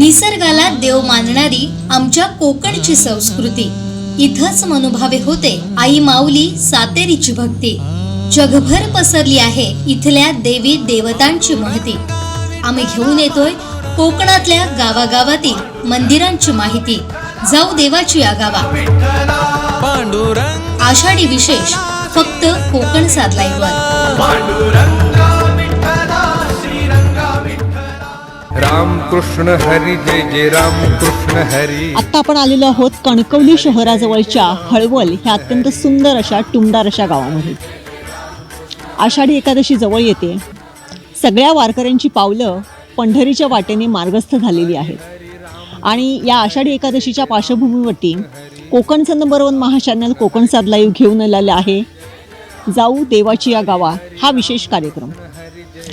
निसर्गाला देव मानणारी आमच्या कोकणची संस्कृती. इथंच मनोभावे होते आई माऊली सातेरीची भक्ती. जगभर पसरली आहे इथल्या देवी देवतांची महती. आम्ही घेऊन येतोय कोकणातल्या गावागावातील मंदिरांची माहिती. जाऊ देवाची या गावा. पांडुरंग आषाढी विशेष फक्त कोकण सात कृष्ण हरी जय जय राम कृष्ण हरी. आत्ता आपण आलेलो आहोत कणकवली शहराजवळच्या हळवल ह्या अत्यंत सुंदर अशा टुमदार अशा गावामध्ये. आषाढी एकादशी जवळ येते. सगळ्या वारकऱ्यांची पावलं पंढरीच्या वाटेने मार्गस्थ झालेली आहेत. आणि या आषाढी एकादशीच्या पार्श्वभूमीवरती कोकणचं नंबर वन महाचॅनल कोकण सात लाईव्ह घेऊन आलेलं आहे. जाऊ देवाची या गावा हा विशेष कार्यक्रम.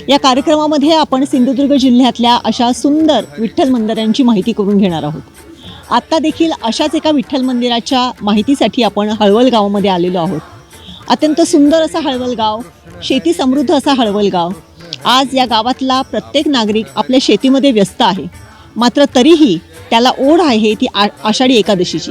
या कार्यक्रमामध्ये आपण सिंधुदुर्ग जिल्ह्यातल्या अशा सुंदर विठ्ठल मंदिरांची माहिती करून घेणार आहोत. आत्ता देखील अशाच एका विठ्ठल मंदिराच्या माहितीसाठी आपण हळवल गावामध्ये आलेलो आहोत. अत्यंत सुंदर असा हळवल गाव शेती समृद्ध असा हळवल गाव. आज या गावातला प्रत्येक नागरिक आपल्या शेतीमध्ये व्यस्त आहे. मात्र तरीही त्याला ओढ आहे ती आ आषाढी एकादशीची.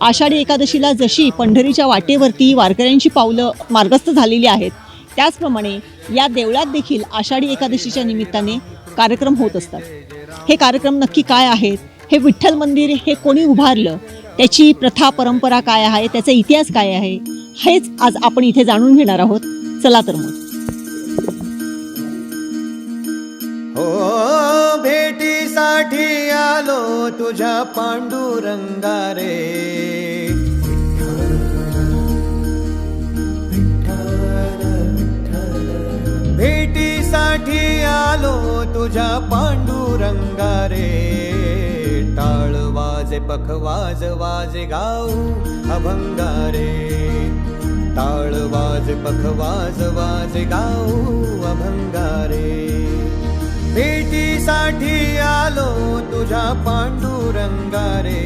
आषाढी एकादशीला जशी पंढरीच्या वाटेवरती वारकऱ्यांची पावलं मार्गस्थ झालेली आहेत त्याचप्रमाणे या देवळात देखील आषाढी एकादशीच्या निमित्ताने कार्यक्रम होत असतात. हे कार्यक्रम नक्की काय आहेत? हे विठ्ठल मंदिर हे कोणी उभारलं? त्याची प्रथा परंपरा काय आहे? त्याचा इतिहास काय आहे? हेच आज आपण इथे जाणून घेणार आहोत. चला तर मग. हो भेटीसाठी आलो तुझ्या पांडुरंगा रे आलो तुझ्या पांडुरंगा रे. टाळ वाजे पखवाज वाजे गाऊ अभंगारे टाळ वाज पख वाज गाऊ अभंगारे भेटीसाठी आलो तुझ्या पांडुरंगा रे.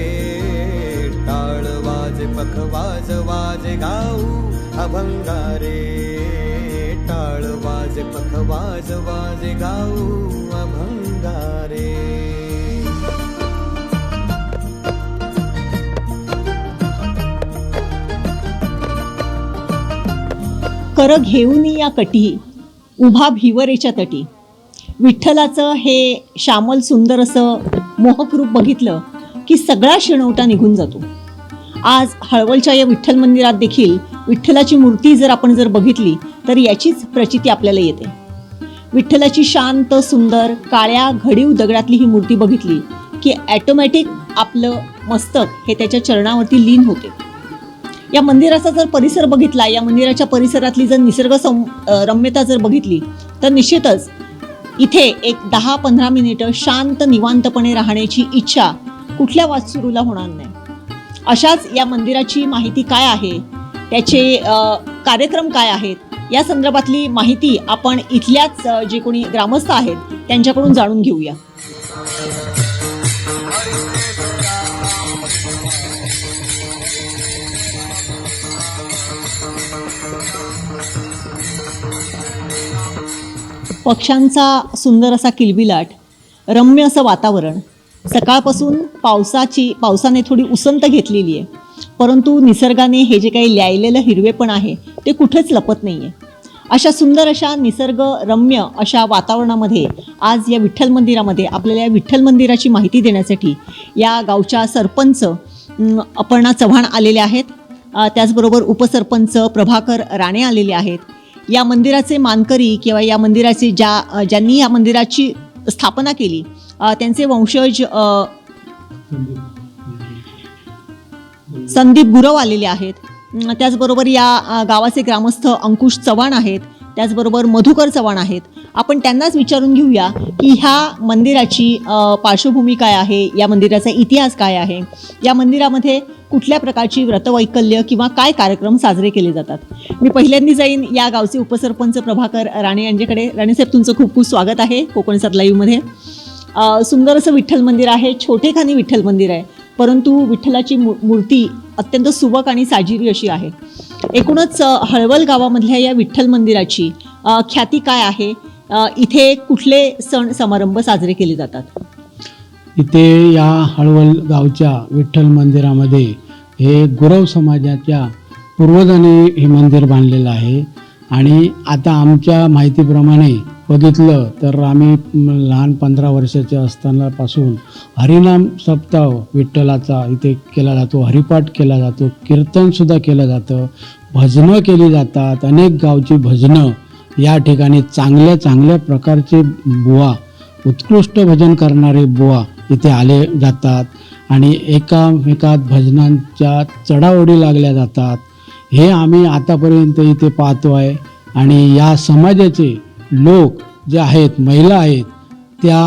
टाळ वाज पख वाज गाऊ अभंगारे टाळ वाजे पखवाज वाज गाऊ अभंगारे. कर घेऊन या कटी उभा भिवरेच्या तटी. विठ्ठलाचं हे श्यामल सुंदर असं मोहक रूप बघितलं की सगळा शिणवटा निघून जातो. आज हळवलच्या या विठ्ठल मंदिरात देखील विठ्ठलाची मूर्ती जर आपण जर बघितली तर याचीच प्रचिती आपल्याला येते. विठ्ठलाची शांत सुंदर काळ्या घडीव दगडातली ही मूर्ती बघितली की ॲटोमॅटिक आपलं मस्तक हे त्याच्या चरणावरती लीन होते. या मंदिराचा जर परिसर बघितला या मंदिराच्या परिसरातली जर निसर्ग सं रम्यता जर बघितली तर निश्चितच इथे एक दहा पंधरा मिनिटं शांत निवांतपणे राहण्याची इच्छा कुठल्या वासुरूला होणार नाही. अशाच या मंदिराची माहिती काय आहे? त्याचे कार्यक्रम काय आहेत? या संदर्भातली माहिती आपण इथल्याच जे कोणी ग्रामस्थ आहेत त्यांच्याकडून जाणून घेऊया. पक्ष्यांचा सुंदर असा किलबिलाट रम्य असं वातावरण. सकाळपासून पावसाची पावसाने थोडी उसंत घेतलेली आहे. परंतु निसर्गाने हे जे काही लिहायलेलं हिरवेपण आहे ते कुठेच लपत नाही आहे अशा सुंदर अशा निसर्गरम्य अशा वातावरणामध्ये आज या विठ्ठल मंदिरामध्ये आपल्याला या विठ्ठल मंदिराची माहिती देण्यासाठी या गावच्या सरपंच अपर्णा चव्हाण आलेल्या आहेत. त्याचबरोबर उपसरपंच प्रभाकर राणे आलेले आहेत. या मंदिराचे मानकरी किंवा या मंदिराचे ज्या ज्यांनी या मंदिराची स्थापना केली त्यांचे वंशज संदीप गुरव आलेले आहेत. त्याचबरोबर या गावाचे ग्रामस्थ अंकुश चव्हाण आहेत. त्याचबरोबर मधुकर चव्हाण आहेत. आपण त्यांनाच विचारून घेऊया की ह्या मंदिराची पार्श्वभूमी काय आहे? या मंदिराचा इतिहास काय आहे? या मंदिरामध्ये कुठल्या प्रकारची व्रतवैकल्य किंवा काय कार्यक्रम साजरे केले जातात? मी पहिल्यांदा जाईन या गावचे उपसरपंच प्रभाकर राणे यांच्याकडे. राणेसाहेब तुमचं खूप खूप स्वागत आहे कोकण सात लाईव्हमध्ये सुंदर असं विठ्ठल मंदिर आहे छोटेखानी विठ्ठल मंदिर आहे. परंतु विठ्ठलाची मू मूर्ती अत्यंत सुबक आणि साजिरी अशी आहे. एकूणच हळवल गावामधल्या या विठ्ठल मंदिराची ख्याती काय आहे? इथे कुठले सण समारंभ साजरे केले जातात? इथे या हळवल गावच्या विठ्ठल मंदिरामध्ये हे गुरव समाजाच्या पूर्वजांनी हे मंदिर बांधलेलं आहे. आणि आता आमच्या माहितीप्रमाणे बघितलं तर आम्ही लहान पंधरा वर्षाचे असतानापासून हरिनाम सप्ताह विठ्ठलाचा इथे केला जातो हरिपाठ केला जातो कीर्तनसुद्धा केलं जातं भजनं केली जातात अनेक गावची भजनं या ठिकाणी चांगल्या चांगल्या प्रकारचे बुवा उत्कृष्ट भजन करणारे बुवा इथे आले जातात आणि एकामेकात भजनांच्या चढाओढी लागल्या जातात. हे आम्ही आतापर्यंत इथे पाहतो आहे आणि या समाजाचे लोक जे आहेत महिला आहेत त्या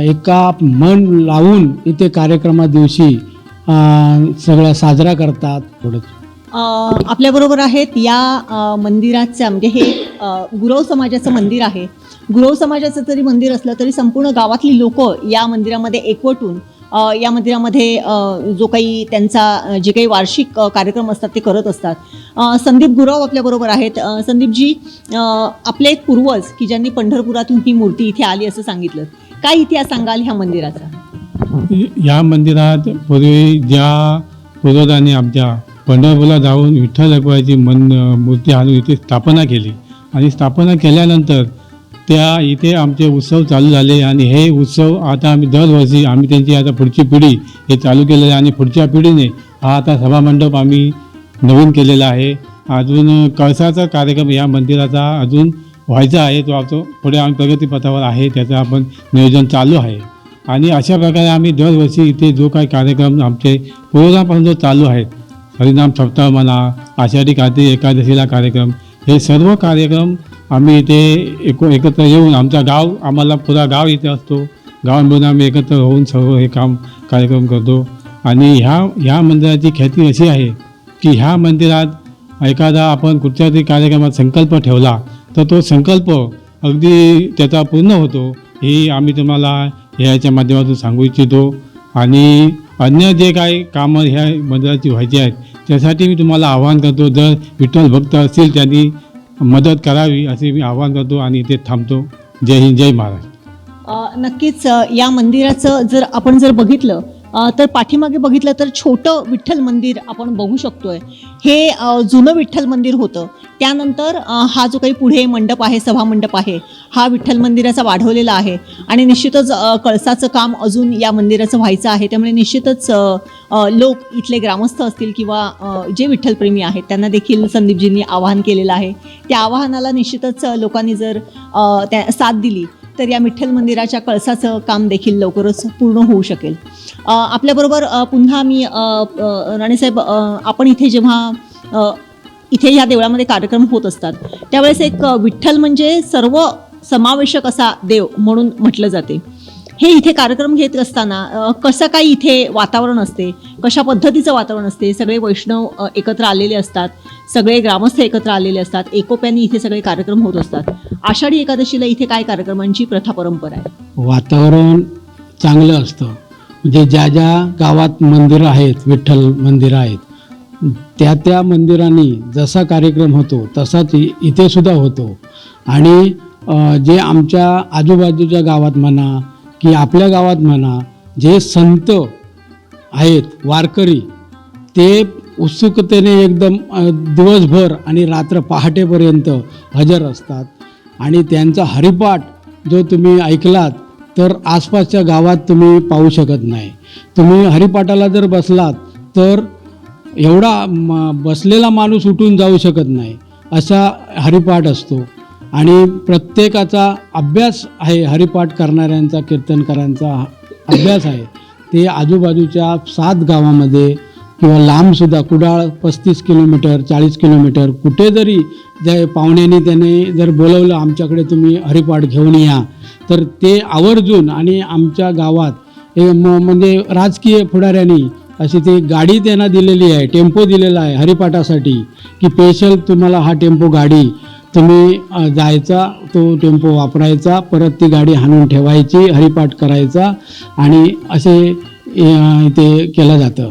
एका मन लावून इथे कार्यक्रमा दिवशी सगळ्या साजरा करतात. पुढे आपल्याबरोबर आहेत या मंदिराच्या मंदिराचं म्हणजे हे गुरव समाजाचं मंदिर आहे. गुरव समाजाचं जरी मंदिर असलं तरी संपूर्ण गावातली लोक या मंदिरामध्ये एकवटून या मंदिरामध्ये जो काही त्यांचा जे काही वार्षिक कार्यक्रम असतात ते करत असतात. संदीप गुरव आपल्याबरोबर आहेत. संदीपजी आपले एक पूर्वज की ज्यांनी पंढरपुरातून ही मूर्ती इथे आली असं सांगितलं. काय इतिहास सांगाल ह्या मंदिराचा? या मंदिरात पूर्वी ज्या पूर्वजांनी आमच्या पंढरपूरला जाऊन विठ्ठल रखुमाईची मन मूर्ती आणून इथे स्थापना केली. आणि स्थापना केल्यानंतर त्या इथे आमचे उत्सव चालू झाले आणि हे उत्सव आता आम्ही दरवर्षी आम्ही त्यांची आता पुढची पिढी हे चालू केलेलं आहे. आणि पुढच्या पिढीने हा आता सभामंडप आम्ही नवीन केलेला आहे. अजून कळसाचा कार्यक्रम या मंदिराचा अजून व्हायचा आहे तो आमचं पुढे आम्ही प्रगतीपथावर आहे त्याचं आपण नियोजन चालू आहे. आणि अशा प्रकारे आम्ही दरवर्षी इथे जो काही कार्यक्रम आमचे पूर्वजांपासून जो चालू आहेत हरिनाम सप्ताह म्हणा आषाढी कार्तिक एकादशीला कार्यक्रम हे सर्व कार्यक्रम आम्ही इथे एक एकत्र येऊन आमचा गाव आम्हाला पुरा गाव इथे असतो. गावांमधून आम्ही एकत्र होऊन सर्व हे काम कार्यक्रम करतो. आणि ह्या ह्या मंदिराची ख्याती अशी आहे की ह्या मंदिरात एखादा आपण कुठच्या तरी कार्यक्रमात संकल्प ठेवला तर तो संकल्प अगदी त्याचा पूर्ण होतो ही आम्ही तुम्हाला ह्याच्या माध्यमातून सांगू इच्छितो. आणि अन्य जे काही कामं ह्या मंदिराची व्हायची आहेत त्यासाठी मी तुम्हाला आवाहन करतो जर विठ्ठल भक्त असतील त्यांनी मदत करावी असे मी आवाहन करतो आणि इथे थांबतो. जय हिंद जय महाराष्ट्र. नक्कीच या मंदिराचं जर आपण जर बघितलं तर पाठीमागे बघितलं तर छोटं विठ्ठल मंदिर आपण बघू शकतोय. हे जुनं विठ्ठल मंदिर होतं. त्यानंतर हा जो काही पुढे मंडप आहे सभा मंडप आहे हा विठ्ठल मंदिराचा वाढवलेला आहे. आणि निश्चितच कळसाचं काम अजून या मंदिराचं व्हायचं आहे. त्यामुळे निश्चितच लोक इथले ग्रामस्थ असतील किंवा जे विठ्ठलप्रेमी आहेत त्यांना देखील संदीपजींनी आवाहन केलेलं आहे. त्या आवाहनाला निश्चितच लोकांनी जर त्या साथ दिली तर या विठ्ठल मंदिराच्या कळसाचं काम देखील लवकरच पूर्ण होऊ शकेल. आपल्याबरोबर पुन्हा मी राणेसाहेब आपण इथे जेव्हा इथे या देवळामध्ये कार्यक्रम होत असतात त्यावेळेस एक विठ्ठल म्हणजे सर्व समावेशक असा देव म्हणून म्हटलं जाते. हे इथे कार्यक्रम घेत असताना कसं काय इथे वातावरण असते कशा पद्धतीचं वातावरण असते सगळे वैष्णव एकत्र आलेले असतात सगळे ग्रामस्थ एकत्र आलेले असतात. एकोप्याने इथे सगळे कार्यक्रम होत असतात. आषाढी एकादशीला इथे काय कार्यक्रमांची प्रथा परंपरा आहे. वातावरण चांगलं असतं. म्हणजे ज्या ज्या गावात मंदिरं आहेत विठ्ठल मंदिरं आहेत त्या त्या मंदिरांनी जसा कार्यक्रम होतो तसाच इथे सुद्धा होतो. आणि जे आमच्या आजूबाजूच्या गावात म्हणा की आपल्या गावात म्हणा जे संत आहेत वारकरी ते उत्सुकतेने एकदम दिवसभर आणि रात्र पहाटेपर्यंत हजर असतात. आणि त्यांचा हरिपाठ जो तुम्ही ऐकलात तर आसपासच्या गावात तुम्ही पाहू शकत नाही. तुम्ही हरिपाठाला जर बसलात तर एवढा म बसलेला माणूस उठून जाऊ शकत नाही. असा हरिपाठ असतो. आणि प्रत्येकाचा अभ्यास आहे हरिपाठ करणाऱ्यांचा कीर्तनकारांचा अभ्यास आहे. ते आजूबाजूच्या सात गावामध्ये किंवा लांबसुद्धा कुडाळ पस्तीस किलोमीटर चाळीस किलोमीटर कुठे जरी ज्या पाहुण्यांनी त्याने जर बोलवलं आमच्याकडे तुम्ही हरिपाठ घेऊन या. तर ते आवर्जून आणि आमच्या गावात हे म्हणजे राजकीय पुढाऱ्यांनी अशी ती गाडी त्यांना दिलेली आहे टेम्पो दिलेला आहे हरिपाठासाठी की स्पेशल तुम्हाला हा टेम्पो गाडी तुम्ही जायचा तो टेम्पो वापरायचा परत ती गाडी हाणून ठेवायची हरिपाठ करायचा आणि असे ते केलं जातं.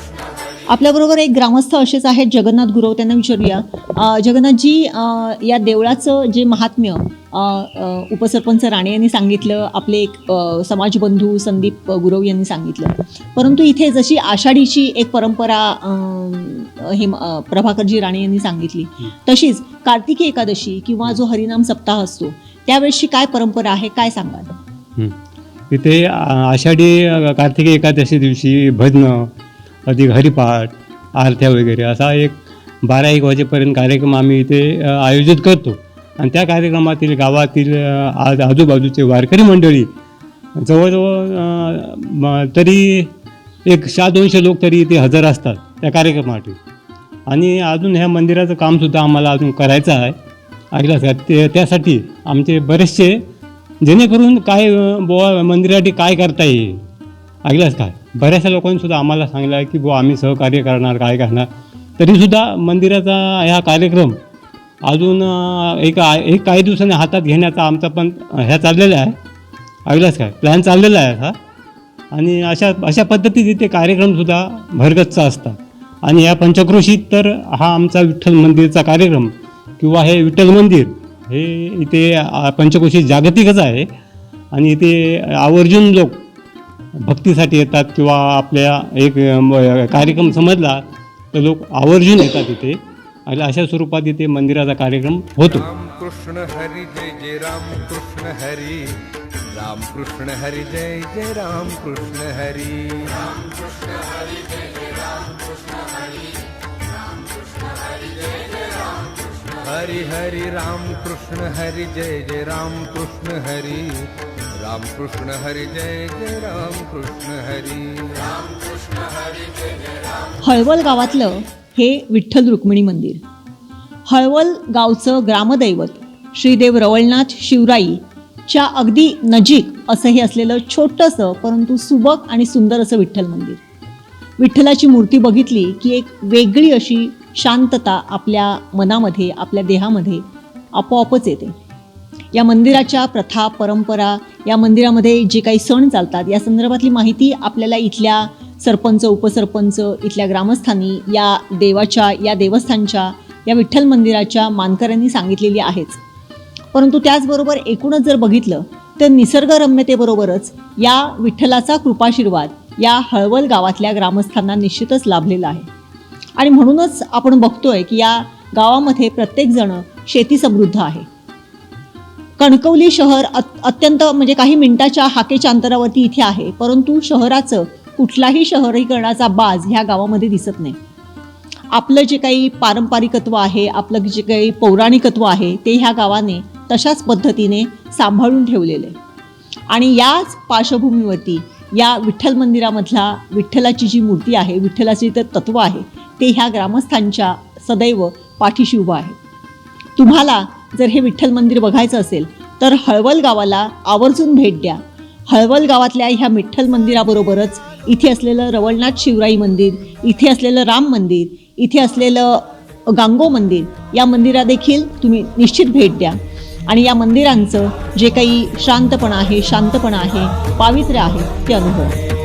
आपल्याबरोबर एक ग्रामस्थ असेच आहेत जगन्नाथ गुरव त्यांना विचारूया. जगन्नाथजी या देवळाचं जे महात्म्य उपसरपंच राणे यांनी सांगितलं आपले एक समाजबंधू संदीप गुरव यांनी सांगितलं. परंतु इथे जशी आषाढीची एक परंपरा हे प्रभाकरजी राणे यांनी सांगितली तशीच कार्तिकी एकादशी किंवा जो हरिनाम सप्ताह असतो त्यावेळेसची काय परंपरा आहे काय सांगाल. इथे आषाढी कार्तिकी एकादशी दिवशी भजनं अधिक हरिपाठ आरत्या वगैरे असा एक बारा एक वाजेपर्यंत कार्यक्रम आम्ही इथे आयोजित करतो. आणि त्या कार्यक्रमातील गावातील आज आजूबाजूचे वारकरी मंडळी जवळजवळ तरी एक सहा दोनशे लोक तरी इथे हजर असतात त्या कार्यक्रमासाठी. आणि अजून ह्या मंदिराचं कामसुद्धा आम्हाला अजून करायचं आहे. ऐकलं ते त्यासाठी आमचे बरेचसे जेणेकरून काय बो बुवा मंदिरासाठी काय करता येईल? ऐकलंच काय? बऱ्याचशा लोकांनी सुद्धा आम्हाला सांगितलं आहे की बुवा आम्ही सहकार्य करणार काय करणार? तरीसुद्धा मंदिराचा हा कार्यक्रम अजून एक एक काही दिवसांनी हातात घेण्याचा आमचा पण ह्या चाललेला आहे. ऐकलंच काय? प्लॅन चाललेला आहे हा. आणि अशा अशा पद्धतीत इथे कार्यक्रमसुद्धा भरगच्च असतात. आणि या पंचक्रोशीत तर हा आमचा विठ्ठल मंदिरचा कार्यक्रम किंवा हे विठ्ठल मंदिर हे इथे पंचक्रोशी जागतिकच आहे. आणि इथे आवर्जून लोक भक्तीसाठी येतात किंवा आपल्या एक कार्यक्रम समजला तर लोक आवर्जून येतात इथे. आणि अशा स्वरूपात इथे मंदिराचा कार्यक्रम होतो. कृष्ण हरी जय जय राम कृष्ण हरी. राम कृष्ण हरी जय जय राम कृष्ण हरी. हरी हरी राम कृष्ण हरी जय जय राम कृष्ण हरी. राम कृष्ण हरी जय जय राम कृष्ण हरी. हळवल गावातलं हे विठ्ठल रुक्मिणी मंदिर. हळवल गावचं ग्रामदैवत श्रीदेव रवळनाथ शिवराई च्या अगदी नजीक असं हे असलेलं छोटंसं परंतु सुबक आणि सुंदर असं विठ्ठल मंदिर. विठ्ठलाची मूर्ती बघितली की एक वेगळी अशी शांतता आपल्या मनामध्ये आपल्या देहामध्ये आपोआपच येते. या मंदिराच्या प्रथा परंपरा या मंदिरामध्ये जे काही सण चालतात या संदर्भातली माहिती आपल्याला इथल्या सरपंच उपसरपंच इथल्या ग्रामस्थांनी या देवाच्या या देवस्थानच्या या विठ्ठल मंदिराच्या मानकऱ्यांनी सांगितलेली आहेच. परंतु त्याचबरोबर एकूणच जर बघितलं तर निसर्गरम्यतेबरोबरच या विठ्ठलाचा कृपाशीर्वाद या हळवल गावातल्या ग्रामस्थांना निश्चितच लाभलेला आहे. आणि म्हणूनच आपण बघतोय की या गावामध्ये प्रत्येकजण शेती समृद्ध आहे. कणकवली शहर अत- अत्यंत म्हणजे काही मिनिटाच्या हाकेच्या अंतरावरती इथे आहे. परंतु शहराचं कुठलाही शहरीकरणाचा बाज ह्या गावामध्ये दिसत नाही. आपलं जे काही पारंपरिकत्व आहे आपलं जे काही पौराणिकत्व आहे ते ह्या गावाने तशाच पद्धतीने सांभाळून ठेवलेलं आहे. आणि याच पार्श्वभूमीवरती या विठ्ठल मंदिरामधला विठ्ठलाची जी मूर्ती आहे विठ्ठलाचे जे तत्व आहे ते ह्या ग्रामस्थांच्या सदैव पाठीशी उभं आहे. तुम्हाला जर हे विठ्ठल मंदिर बघायचं असेल तर हळवल गावाला आवर्जून भेट द्या. हळवल गावातल्या ह्या विठ्ठल मंदिराबरोबरच इथे असलेलं रवळनाथ शिवराई मंदिर इथे असलेलं राम मंदिर इथे असलेलं गांगो मंदिर या मंदिरा देखील तुम्ही निश्चित भेट द्या. आणि या मंदिरांचं जे काही शांतपणा आहे शांतपणा आहे पावित्र्य आहे ते अनुभव.